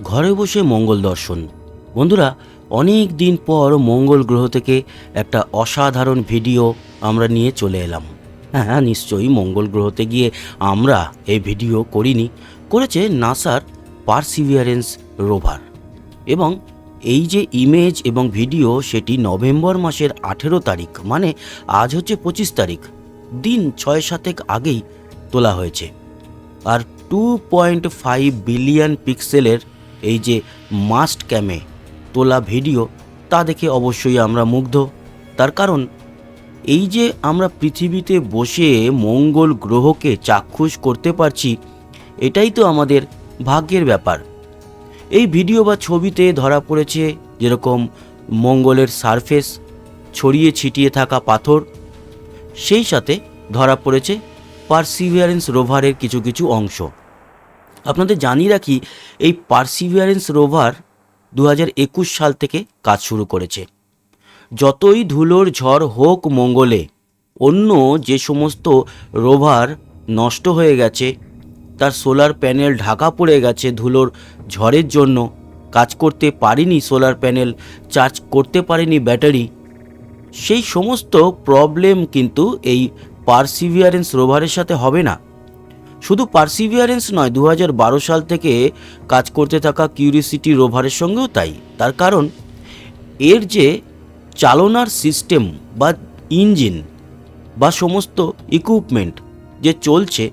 ঘরে বসে মঙ্গল দর্শন। বন্ধুরা, অনেক দিন পর মঙ্গল গ্রহ থেকে একটা অসাধারণ ভিডিও আমরা নিয়ে চলে এলাম। হ্যাঁ হ্যাঁ নিশ্চয়ই মঙ্গল গ্রহতে গিয়ে আমরা এই ভিডিও করিনি। করেছে নাসার পারসিভিয়ারেন্স রোভার। এবং এই যে ইমেজ এবং ভিডিও, সেটি নভেম্বর মাসের আঠেরো তারিখ মানে আজ হচ্ছে পঁচিশ তারিখ। দিন ছয় সাতেক আগেই তোলা হয়েছে। আর টু পয়েন্ট ফাইভ বিলিয়ন পিক্সেলের এই যে মাস্ট ক্যামে তোলা ভিডিও, তা দেখে অবশ্যই আমরা মুগ্ধ। তার কারণ, এই যে আমরা পৃথিবীতে বসে মঙ্গল গ্রহকে চাক্ষুষ করতে পারছি, এটাই তো আমাদের ভাগ্যের ব্যাপার। এই ভিডিও বা ছবিতে ধরা পড়েছে যেরকম মঙ্গলের সারফেস, ছড়িয়ে ছিটিয়ে থাকা পাথর, সেই সাথে ধরা পড়েছে পারসিভিয়ারেন্স রোভারের কিছু কিছু অংশ। আপনাদের জানিয়ে রাখি, এই পারসিভিয়ারেন্স রোভার দু সাল থেকে কাজ শুরু করেছে। যতই ধুলোর ঝড় হোক মঙ্গলে, অন্য যে সমস্ত রোভার নষ্ট হয়ে গেছে, তার সোলার প্যানেল ঢাকা পড়ে গেছে ধুলোর ঝড়ের জন্য। কাজ করতে পারেনি সোলার প্যানেল চার্জ করতে পারেনি ব্যাটারি সেই সমস্ত প্রবলেম কিন্তু এই পারসিভিয়ারেন্স রোভারের সাথে হবে না। শুধু পারসিভিয়ারেন্স নয় দু সাল থেকে কাজ করতে থাকা কিউরিসিটি রোভারের সঙ্গেও তাই। তার কারণ, এর যে চালনার সিস্টেম বা ইঞ্জিন বা সমস্ত ইকুইপমেন্ট যে চলছে,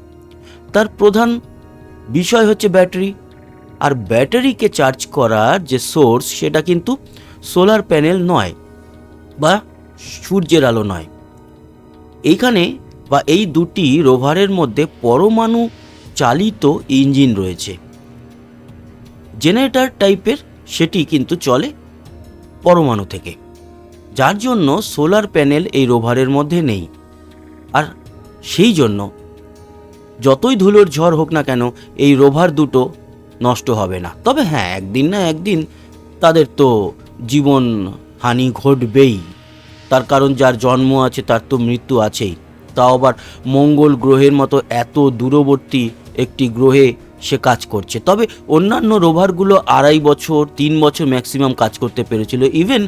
তার প্রধান বিষয় হচ্ছে ব্যাটারি। আর ব্যাটারিকে চার্জ করার যে সোর্স সেটা কিন্তু সোলার প্যানেল নয় বা সূর্যের আলো নয়। এইখানে বা এই দুটি রোভারের মধ্যে পরমাণু চালিত ইঞ্জিন রয়েছে। জেনারেটর টাইপের সেটি কিন্তু চলে পরমাণু থেকে, যার জন্য সোলার প্যানেল এই রোভারের মধ্যে নেই। আর সেই জন্য যতই ধুলোর ঝড় হোক না কেন, এই রোভার দুটো নষ্ট হবে না। তবে হ্যাঁ একদিন না একদিন তাদের তো জীবন হানি ঘটবেই। তার কারণ যার জন্ম আছে, তার তো মৃত্যু আছেই। তাও আবার মঙ্গল গ্রহের মতো এত দূরবর্তী একটি গ্রহে সে কাজ করছে। তবে অন্যান্য রোভারগুলো আড়াই বছর, তিন বছর ম্যাক্সিমাম কাজ করতে পেরেছিল। ইভেন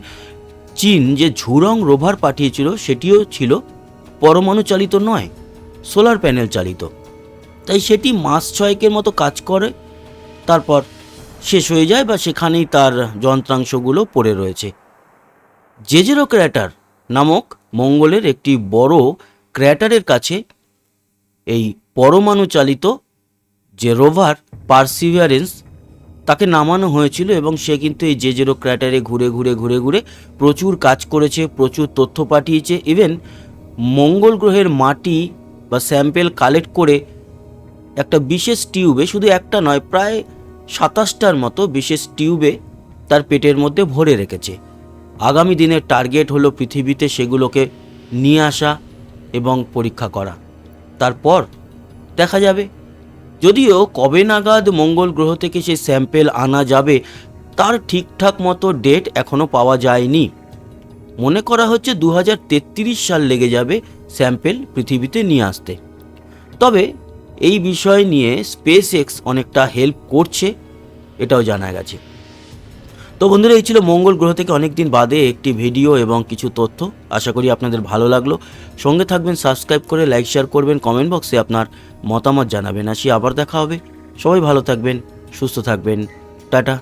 চীন যে ঝুরং রোভার পাঠিয়েছিল, সেটিও ছিল পরমাণু চালিত নয়, সোলার প্যানেল চালিত। তাই সেটি মাস ছয়েকের মতো কাজ করে, তারপর শেষ হয়ে যায় বা সেখানেই তার যন্ত্রাংশগুলো পড়ে রয়েছে। জেজেরো ক্র্যাটার নামক মঙ্গলের একটি বড় ক্র্যাটারের কাছে এই পরমাণু চালিত যে রোভার পারসিভিয়ারেন্স, তাকে নামানো হয়েছিল এবং সে কিন্তু এই যে জেজেরো ক্র্যাটারে ঘুরে ঘুরে ঘুরে ঘুরে প্রচুর কাজ করেছে, প্রচুর তথ্য পাঠিয়েছে। ইভেন মঙ্গল গ্রহের মাটি বা স্যাম্পেল কালেক্ট করে একটা বিশেষ টিউবে, শুধু একটা নয়, প্রায় সাতাশটার মতো বিশেষ টিউবে তার পেটের মধ্যে ভরে রেখেছে। আগামী দিনের টার্গেট হলো পৃথিবীতে সেগুলোকে নিয়ে আসা। এবং পরীক্ষা করা। তারপর দেখা যাবে, যদিও কবে নাগাদ মঙ্গল গ্রহ থেকে সে স্যাম্পেল আনা যাবে, তার ঠিকঠাক মতো ডেট এখনও পাওয়া যায়নি। মনে করা হচ্ছে দু হাজার তেত্রিশ সাল লেগে যাবে স্যাম্পেল পৃথিবীতে নিয়ে আসতে। তবে এই বিষয় নিয়ে স্পেস এক্স অনেকটা হেল্প করছে, এটাও জানা গেছে। তো বন্ধুরা, এই ছিল মঙ্গল গ্রহ থেকে অনেক দিন বাদে একটি ভিডিও এবং কিছু তথ্য। আশা করি আপনাদের ভালো লাগল। সঙ্গে থাকবেন সাবস্ক্রাইব করে লাইক শেয়ার করবেন কমেন্ট বক্সে আপনার মতামত জানাবেন। আসি আবার দেখা হবে। সবাই ভালো থাকবেন, সুস্থ থাকবেন। টাটা।